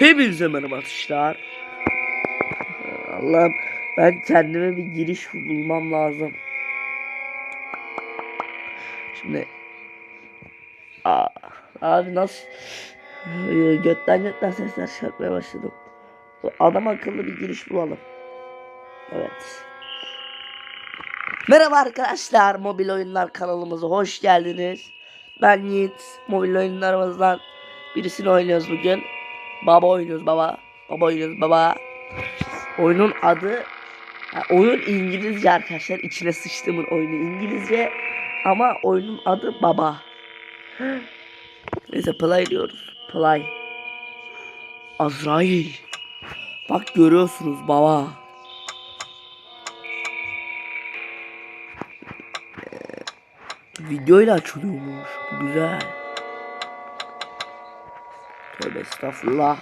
Hepinize merhaba arkadaşlar. Allah'ım ben kendime bir giriş bulmam lazım. Şimdi Aa, abi nasıl götten götten sesler çıkartmaya başladım. Adam akıllı bir giriş bulalım. Evet. Merhaba arkadaşlar mobil oyunlar kanalımıza hoş geldiniz. Ben Yiğit. Mobil oyunlarımızdan birisini oynuyoruz bugün. Baba oynuyoruz baba. Baba oynuyoruz baba. Oyunun adı ha, oyun İngilizce arkadaşlar. İçine sıçtığımın oyunu İngilizce ama oyunun adı baba. Neyse play diyoruz. Play. Azrail. Bak görüyorsunuz baba. Videoyla açılıyormuş. Güzel. Tövbe estağfurullah.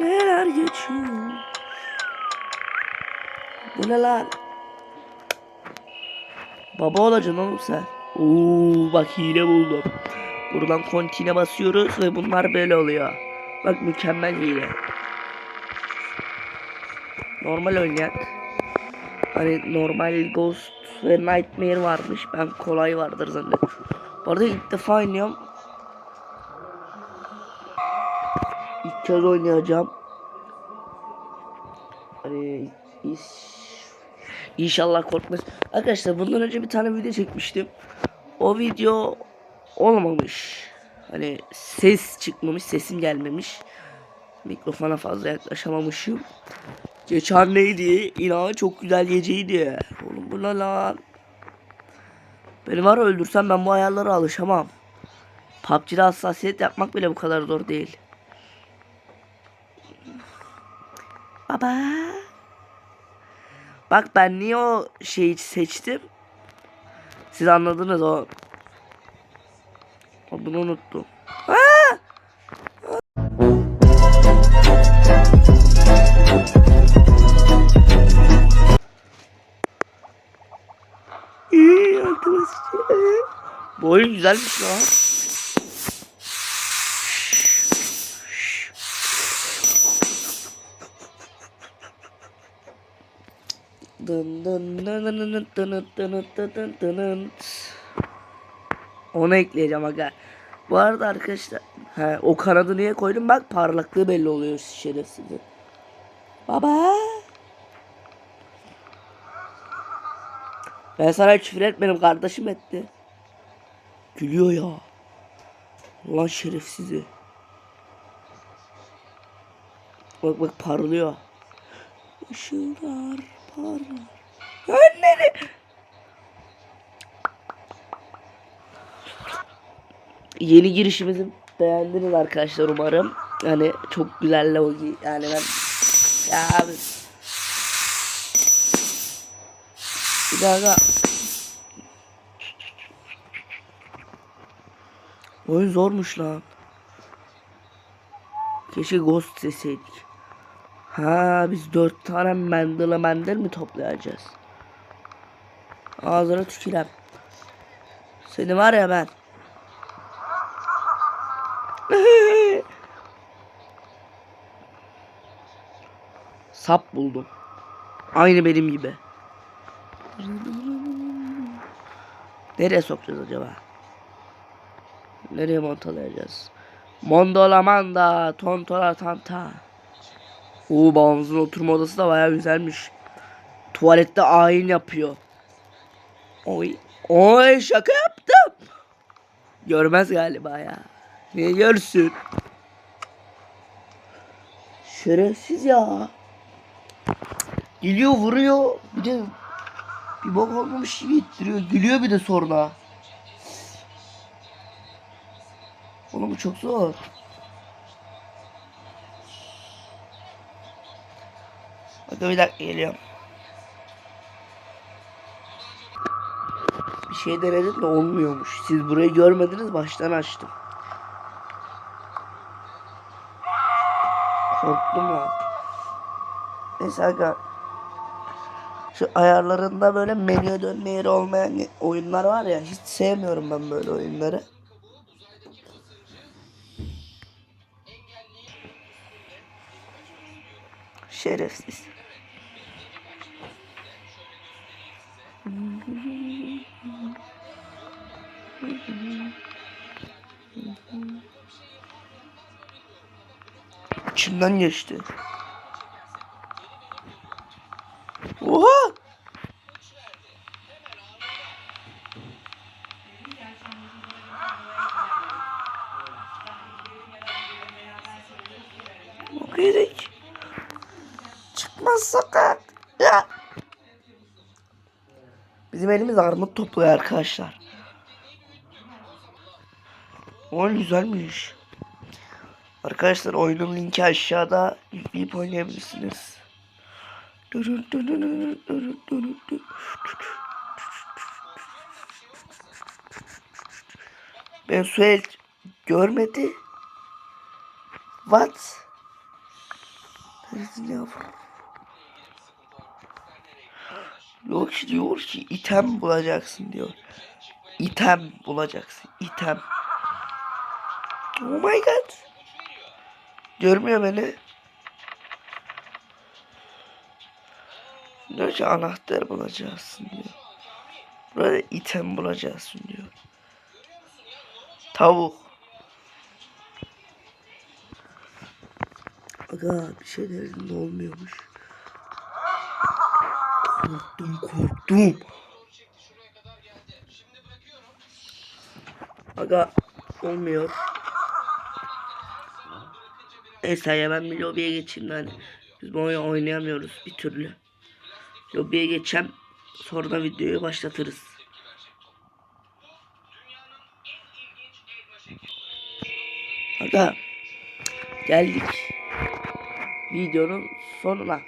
Neler geçiyor? Bu ne lan? Baba olacaksın oğlum sen. Oo bak hile buldum. Buradan kontine basıyoruz ve bunlar böyle oluyor. Bak mükemmel hile. Normal oynayak. Hani normal Ghost ve Nightmare varmış. Ben kolay vardır zannediyorum. Bu arada ilk defa oynuyorum. Kez oynayacağım. Hani. İnşallah korkmaz. Arkadaşlar bundan önce bir tane video çekmiştim. O video olmamış. Hani ses çıkmamış, sesim gelmemiş. Mikrofona fazla yaklaşamamışım. Geçen neydi? İnan çok güzel geceydi. Oğlum bu ne lan? Beni var öldürsem ben bu ayarlara alışamam. PUBG'de hassasiyet yapmak bile bu kadar zor değil. Baba. Bak ben niye o şeyi seçtim? Siz anladınız o. Adını unuttum. Aa! Bu oyun güzelmiş lan. Onu ekleyeceğim aga. Bu arada arkadaşlar he, o kanadı niye koydum bak parlaklığı belli oluyor şerefsizin. Baba. Ben sana küfür etmedim kardeşim etti. Gülüyor ya. Ulan şerefsizi. Bak bak parlıyor. Işıllar parlar. Anneni. Yeni girişimizi beğendiniz arkadaşlar umarım. Yani çok güzel logi. Yani ben ya abi. Bir dakika. Oyun zormuş lan. Keşke ghost deseydik. Ha biz dört tane mendele mendel mi toplayacağız? Ağzına tükürem. Seni var ya ben. Sap buldum. Aynı benim gibi. Nereye sokacağız acaba? Nereye montalayacağız? Mondola manda, tontola tanta. Oo babamızın oturma odası da baya güzelmiş. Tuvalette ayin yapıyor. Oy. Oy şaka yaptım. Görmez galiba ya. Niye görsün? Şerefsiz ya. Geliyor vuruyor. Bir de bir bok olmamış gibi ittiriyor. Gülüyor bir de sonra. Oğlum bu çok zor. Bakın bir dakika geliyorum. Bir şey denedim de olmuyormuş. Siz burayı görmediniz baştan açtım. Korktum lan. Neyse aga. Şu ayarlarında böyle menüye dönme yeri olmayan oyunlar var ya hiç sevmiyorum ben böyle oyunları. Şerefsiz. İçimden geçti. Oha! Bok yedik. Çıkmaz sokak. Ya. Bizim elimiz armut topluyor arkadaşlar. Oyun güzelmiş. Arkadaşlar oyunun linki aşağıda yükleyip oynayabilirsiniz. Ben Suel görmedi. What? Neredesin yavrum? Yok diyor ki item bulacaksın diyor. İtem bulacaksın. İtem. Oh my god. Görmüyor beni. Diyor ki anahtar bulacaksın diyor. Burada item bulacaksın diyor. Tavuk. Aga bir şey dedim de olmuyormuş. Korktum korktum. Aga olmuyor. Neyse ya ben bir lobiye geçeyim de hani. Biz bu oyunu oynayamıyoruz bir türlü. Lobiye geçeceğim. Sonra da videoyu başlatırız. Aga geldik videonun sonuna.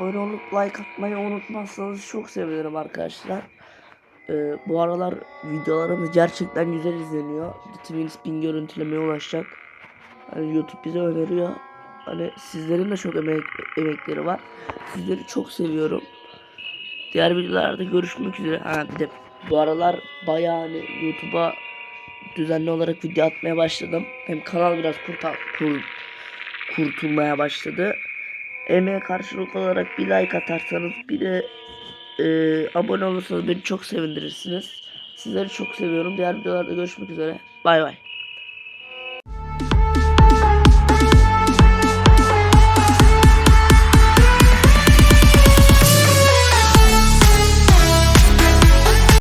Abone olup like atmayı unutmazsanız çok sevinirim arkadaşlar. Ee, bu aralar videolarımız gerçekten güzel izleniyor. Twin Spin görüntülemeye ulaşacak. Hani YouTube bize öneriyor. Hani sizlerin de çok emek, emekleri var. Sizleri çok seviyorum. Diğer videolarda görüşmek üzere. Ha bir de bu aralar bayağı hani YouTube'a düzenli olarak video atmaya başladım. Hem kanal biraz kurtar, kur, kurtulmaya başladı. Emeğe karşılık olarak bir like atarsanız bir de e, abone olursanız beni çok sevindirirsiniz. Sizleri çok seviyorum. Diğer videolarda görüşmek üzere. Bay bay.